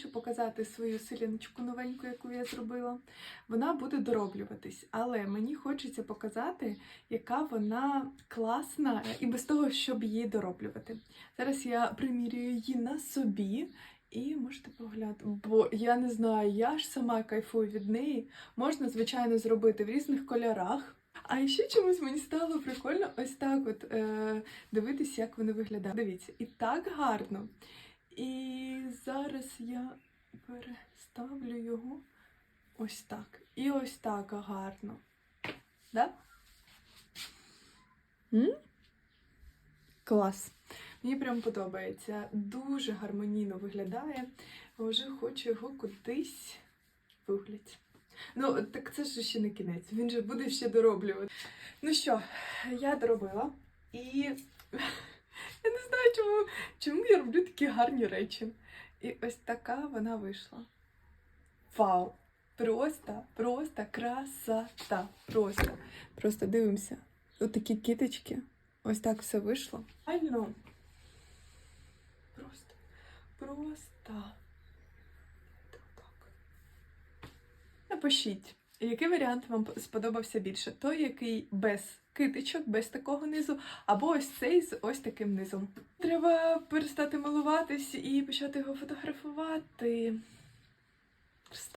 Щоб показати свою силіночку новеньку, яку я зробила, вона буде дороблюватись. Але мені хочеться показати, яка вона класна, і без того, щоб її дороблювати. Зараз я примірюю її на собі. І можете поглянути, бо я не знаю, я ж сама кайфую від неї. Можна, звичайно, зробити в різних кольорах. А ще чомусь мені стало прикольно ось так от е, дивитись, як вони виглядають. Дивіться, і так гарно. І зараз я переставлю його ось так. І ось так гарно. Да? М? Клас. Мені прям подобається. Дуже гармонійно виглядає. Вже хочу його кудись вигуляти. Ну, так це ж ще не кінець. Він же буде ще дороблювати. Ну що, я доробила. І я не знаю, чому, чому я роблю такі гарні речі. І ось така вона вийшла. Вау! Просто, просто красота. Просто. Просто дивимося. Ось такі кіточки. Ось так все вийшло. Реально. Просто. Просто. Так. Напишіть, Який варіант вам сподобався більше? Той, який без китичок, без такого низу, або ось цей з ось таким низом. Треба перестати малуватись і почати його фотографувати.